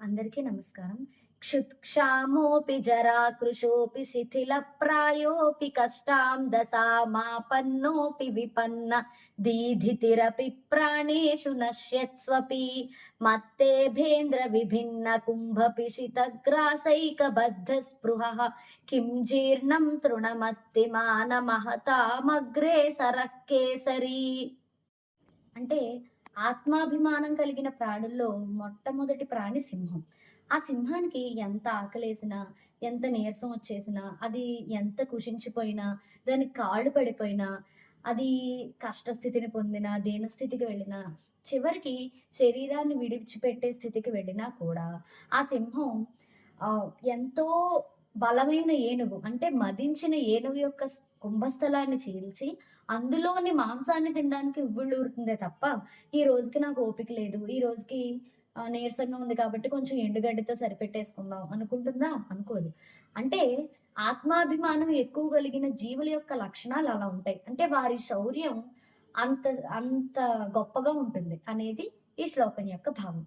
అందరికీ నమస్కారం. క్షుత్క్షామోపి జరాకృశోపి శిథిల ప్రాయోపి కష్టాం దశామాపన్నోపి విపన్న దీధితిరపి ప్రాణేషు నశ్యత్స్వపి మత్తేభేంద్ర విభిన్న కుంభపిషితగ్రాసైక బద్ధ స్పృహ కిం జీర్ణం తృణమత్తి మానమహతామగ్రే సరక్కేసరి అంటే ఆత్మాభిమానం కలిగిన ప్రాణుల్లో మొట్టమొదటి ప్రాణి సింహం. ఆ సింహానికి ఎంత ఆకలేసినా ఎంత నీరసం వచ్చేసినా అది ఎంత కుషించిపోయినా దానికి కాళ్ళు పడిపోయినా అది కష్టస్థితిని పొందిన దీనస్థితికి వెళ్ళినా చివరికి శరీరాన్ని విడిచిపెట్టే స్థితికి వెళ్ళినా కూడా ఆ సింహం ఆ, ఎంతో బలమైన ఏనుగు అంటే మదించిన ఏనుగు యొక్క కుంభస్థలాన్ని చీల్చి అందులోని మాంసాన్ని తినడానికి ఉవ్విళ్ళూరుతుందే తప్ప ఈ రోజుకి నాకు ఓపిక లేదు. ఈ రోజుకి నీరసంగా ఉంది కాబట్టి కొంచెం ఎండుగడ్డితో సరిపెట్టేసుకుందాం అనుకుంటుందా? అనుకోదు. అంటే ఆత్మాభిమానం ఎక్కువ కలిగిన జీవుల యొక్క లక్షణాలు అలా ఉంటాయి. అంటే వారి శౌర్యం అంత అంత గొప్పగా ఉంటుంది అనేది ఈ శ్లోకం యొక్క భావం.